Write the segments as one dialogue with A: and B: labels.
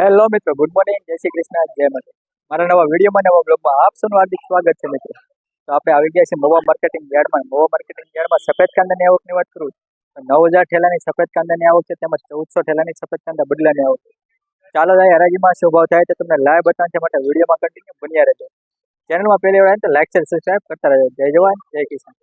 A: Hello મિત્રો good morning જય શ્રી કૃષ્ણ, જય માતા મારા નવા વિડીયોમાં, નવા બ્લોગમાં આપ સૌનું હાર્દિક સ્વાગત છે મિત્રો. તો આપણે આવી ગયા છે મવા માર્કેટિંગ યાર્ડમાં. મવા માર્કેટિંગ યાર્ડમાં સફેદ કાંદાની આવકની વાત કરું તો નવ હજાર ઠેલાની સફેદ કાંદાની આવક છે, તેમજ ચૌદસો ઠેલાની સફેદ કાંદા બદલાની આવક છે. ચાલો જાય હરાજીમાં શું ભાવ થાય તો તમને લાઈવ બતાવવા છે માટે વિડીયોમાં કન્ટિન્યુ બન્યા રહેજો. ચેનલમાં પહેલી વાર તો લાઈક શેર સબસ્ક્રાઈબ કરતા રહેજો. જય જવાન, જય કિસાન.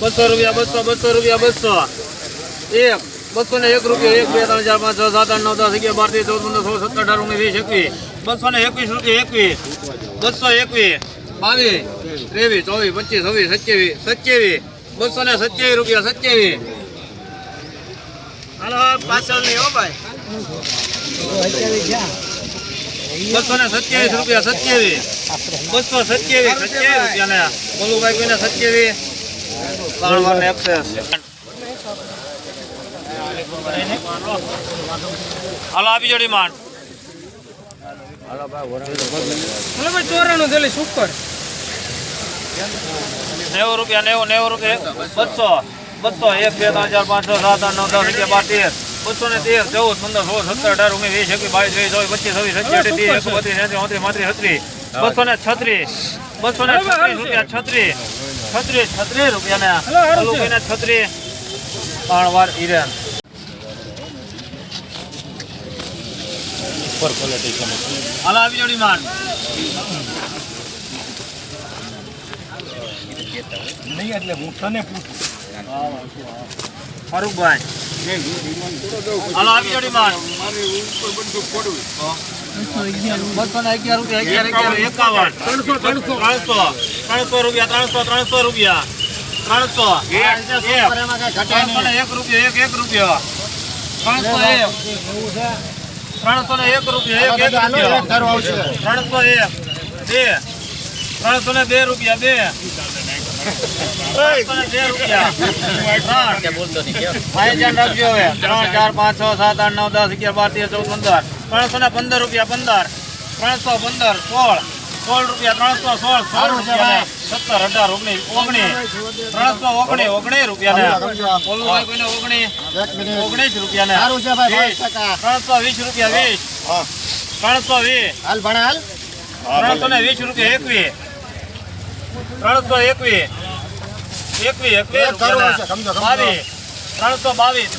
B: બસો રૂપિયા બસો બસો રૂપિયા બસો. એક બસો ને એક રૂપિયા એક, બે, ત્રણ, ચાર, પાંચ, છ, સાત, આઠ, નવ, દસ, અગિયાર, બાર ચૌદ, પંદર, સોળ, સત્તર, અઢાર, ઓગણીસ, વીસ, એકવીસ. બસો ને એકવીસ રૂપિયા એકવીસ. બસો એકવીસ. બાવીસ, ત્રેવીસ, ચોવીસ, પચીસ, છવ્વીસ, સત્યાવીસ સત્યાવીસ. બસો ને સત્યાવીસ રૂપિયા સત્યાવીસ. હાલો પાછળ નહીં હો ભાઈ. બસો ને સત્યાવીસ રૂપિયા સત્યાવીસ. બસો સત્યાવીસ સત્યાવીસ રૂપિયા ને બોલુભાઈ કોઈને સત્યાવીસ? ત્રણ વાર ને એક્સેસ હાલો આપી જોડી માન
A: ચોરાણું થેલી સુપર
B: નેવું રૂપિયા નેવું નેવું રૂપિયા બસો બસો એક બે ત્રણ ચાર પાંચ છ સાત આઠ નવ દસ અગિયાર બાર તેર બસો ને તેર ચૌદ પંદર સોળ સત્તર અઢાર ઓગણીસ વીસ એકવીસ બાવીસ ત્રેવીસ ચોવીસ પચીસ છવ્વીસ સત્યાવીસ ત્રીસ એકસો બત્રીસ એસી ઓત્રીસ પાંત્રીસ છત્રીસ બસો ને છત્રીસ બસો ને છત્રીસ રૂપિયા છત્રીસ છત્રીસ છત્રીસ રૂપિયા ને છત્રીસ. ત્રણ વાર હિરેન હાલો આવી જોડી માન
C: નહીં એટલે હું તને પૂછું.
B: ફારૂકભાઈ. હાલો આવી જોડી માન
C: મારે ઉપર બધું પડવું
B: બસો ને અગિયાર રૂપિયા અગિયાર અગિયાર એકાવન. ત્રણસો ત્રણસો. ત્રણસો ત્રણસો રૂપિયા ત્રણસો ત્રણસો રૂપિયા. ત્રણસો. એક રૂપિયો એક. રૂપિયા એક એક રૂપિયા. ત્રણસો એક. ત્રણસો ને એક રૂપિયા એક એક ત્રણસો એક બે ત્રણસો ને બે રૂપિયા બે. ત્રણસો ને બે રૂપિયા. ત્રણ. ભાઈ ધ્યાન રાખજો હવે. ત્રણ ચાર પાંચ છ સાત આઠ નવ દસ અગિયાર બાર તેર ચૌદ પંદર. ત્રણસો ને પંદર રૂપિયા પંદર. ત્રણસો પંદર સોળ. સોળ રૂપિયા ત્રણસો સોળ સોળ રૂપિયા સત્તર અઢાર ઓગણીસ ઓગણીસ ત્રણસો ઓગણીસ ઓગણીસ રૂપિયા ઓગણીસ ઓગણીસ રૂપિયા ને ત્રણસો વીસ રૂપિયા વીસ. ત્રણસો વીસ. ત્રણસો ને વીસ રૂપિયા એકવીસ. ત્રણસો એકવીસ. એકવીસ એકવીસ બાવીસ. ત્રણસો બાવીસ.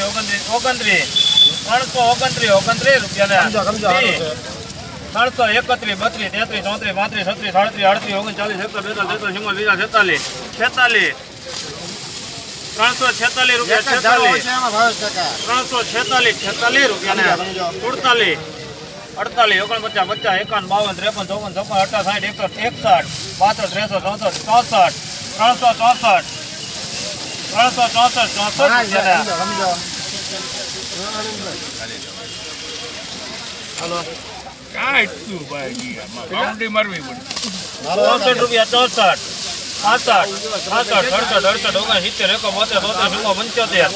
B: ઓગણત્રીસ ઓગણત્રીસ. ત્રણસો ઓગણત્રીસ ઓગણત્રીસ રૂપિયા ને ત્રણસો એકત્રીસ બત્રીસ તેત્રીસ ચોત્રીસ પાંત્રીસ છત્રીસ સાડત્રીસ અડત્રીસ ઓગણચાલીસ એકસો બેતાલીસ તેતાલીસ ચુમ્મા બીજા છેતાલીસ છેતાલીસ. ત્રણસો છેતાલીસ રૂપિયા છેતાલીસ. ત્રણસો છેતાલીસ છેતાલીસ રૂપિયા સુડતાલીસ અડતાલીસ. ઓગણપચાસ પચાસ એકાવન બાવન ત્રેપન ચોપન છપ્પન અઠા સાઠ એકસઠ એકસઠ બાસઠ ત્રેસઠ ચોસઠ ચોસઠ ત્રણસો ચોસઠ. ત્રણસો ચોસઠ ચોસઠ રૂપિયા
C: કાંઈ ભાઈ કાઉન્ટી મારવી પડે.
B: રૂપિયા ચોસઠ. પંચોતેર.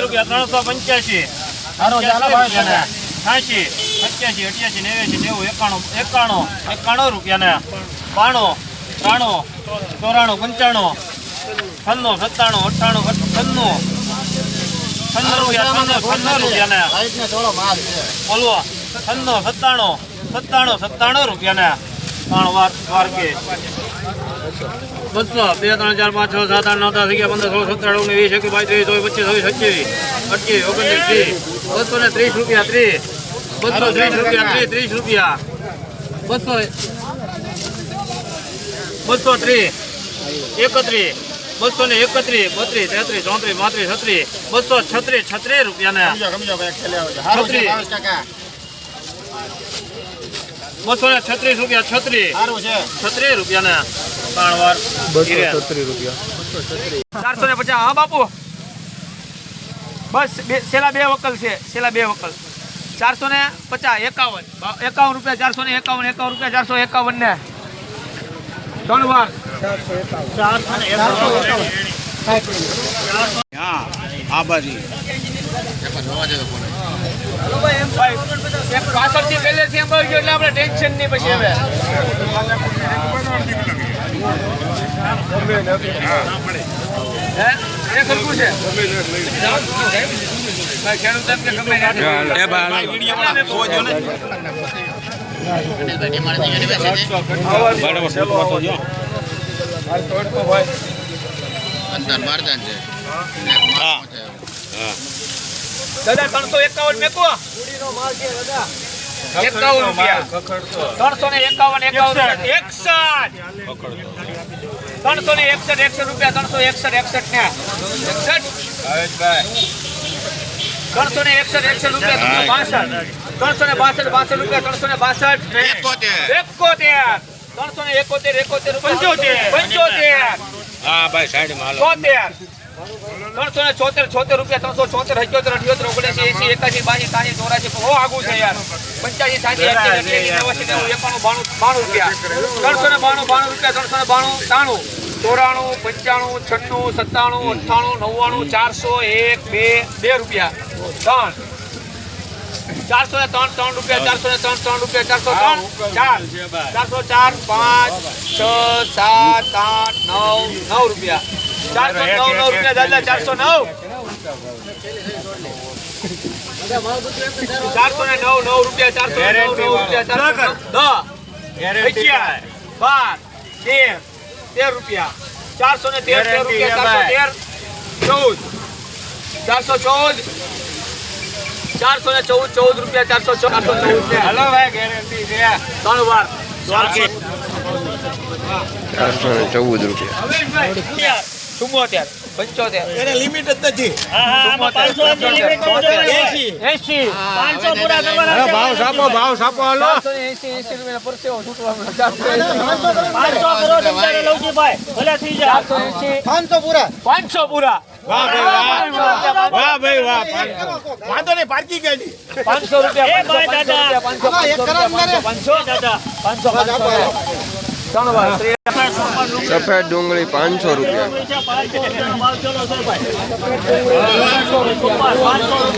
B: રૂપિયા ત્રણસો પંચ્યાસી. પંચ્યાસી ચાલો ભાઈ પંચ્યાસી છ્યાસી સત્યાસી અઠ્યાસી નેવ્યાસી નેવું એકાણું એકાણું એકાણું રૂપિયાને. બાણું ત્રાણું ચોરાણું પંચાણું છન્નું સત્તાણું અઠ્ઠાણું છન્નું. છન્નું રૂપિયા છન્નું છન્નું રૂપિયા ને બોલવો. છન્નું સત્તાણું સત્તાણું સત્તાણું રૂપિયા ને ત્રણ વાર વાર કે. બસો બે ત્રણ ચાર પાંચ છ સાત આઠ નવ દસ અગિયાર પંદર સોળ સત્તર ઓગણીસ વીસ એકવીસ બાવીસ ત્રીસ ચોવીસ પચીસ છવ્વીસ સત્યાવીસ અઠ્યાવીસ ઓગણત્રીસ ત્રીસ બસો ને ત્રીસ રૂપિયા ત્રીસ. બસો ત્રીસ રૂપિયા ત્રીસ ત્રીસ રૂપિયા. બસો બસો ત્રીસ એકત્રીસ બસો ને એકત્રીસ બત્રીસ તેત્રીસ ચોત્રીસ પાંત્રીસ છત્રીસ બસો છત્રીસ છત્રીસ રૂપિયા ને છત્રીસ. બસો ને છત્રીસ રૂપિયા છત્રીસ. છત્રીસ રૂપિયા ને ત્રણ વાર
A: બસો છત્રીસ રૂપિયા.
D: ચારસો ને પચાસ. હા બાપુ. બસ બે છેલ્લા બે વકલ છે. છેલ્લા બે વકલ. ચારસો ને પચાસ એકાવન. એકાવન રૂપિયા ચારસો ને એકાવન એકાવન રૂપિયા ચારસો એકાવન ને. ત્રણ વાર. ભાઈ, એક પાછળથી બોલી ગયો એટલે આપણે ટેન્શન નહીં પછી હવે. હે? ખરખું છે? ભાઈ ખેડૂત એમ કે ગમે ત્યાંથી. દાદા ત્રણસો એકાવન રૂપિયા. ત્રણસો ને એકાવન એકાવન રૂપિયા. એકસઠ. ત્રણસો ને એકસઠ એકસઠ રૂપિયા ત્રણસો એકસઠ એકસઠ ને ત્રણસો ને એકસઠ એકસઠ રૂપિયા ત્રણસો બાસઠ. ત્રણસો ને બાસઠ બાસઠ રૂપિયા ત્રણસો ને બાસઠ. એકોતેર. ત્રણસો ને એકોતેર એકોતેર પંચોતેર. પંચોતેર.
C: હા ભાઈ
D: સાઈડમાં ત્રણસો ને છોતેર રૂપિયા ત્રણસો ચોતેર અઠ્યોતેર અઠ્યોતેર ઓગણસી એસી એકાસી બાસી ત્રાસી ચોરાસી બહુ આગું છે યાર. પંચ્યાસી સાસી નેવાસી નેવું એકાણું બાણું બાણું રૂપિયા. ત્રણસો ને બાણું બાણું રૂપિયા ત્રણસો ને બાણું ત્રાણું ચોરાણું પંચાણું છન્નું સત્તાણું અઠ્ઠાણું નવ્વાણું ચારસો એક બે બે રૂપિયા. ત્રણ. ચારસો ને ત્રણ ત્રણ રૂપિયા ચારસો ને ત્રણ ત્રણ રૂપિયા ચારસો ત્રણ. ચાર. ચારસો ચાર પાંચ છ સાત આઠ નવ નવ રૂપિયા. ચારસો નવ નવ રૂપિયા દાદા ચારસો નવ ચારસો ને નવ નવ રૂપિયા ચારસો નવ નવ રૂપિયા ચારસો દસ. અગિયાર બાર તેર તેર રૂપિયા. ચારસો ને તેર તેર રૂપિયા ચારસો તેર ચૌદ. ચારસો ચૌદ. ચારસો ને ચૌદ ચૌદ રૂપિયા ચારસો ચારસો ચૌદ રૂપિયા. હલો ભાઈ ગેરંટી છે. ત્રણ વાર.
E: ચારસો. ને ચૌદ રૂપિયા.
D: ચુમ્મોતેર પંચોતેર.
B: એને લિમિટ જ નથી.
D: એસી.
B: ભાવ સાપો ભાવ સાપો હાલો.
D: એસી એસી રૂપિયા પરસેવો
B: પાંચસો પૂરા.
D: પાંચસો પૂરા.
B: વાહ ભાઈ વાહ. વાહ ભાઈ વાહ વાંધો નહીં પાર્કિંગ ગાડી
D: પાંચસો રૂપિયા પાંચસો પાંચસો રૂપિયા પાંચસો પાંચસો પાંચસો પાંચસો પાંચસો ત્રણ વાર
E: સફેદ ડુંગળી પાંચસો રૂપિયા.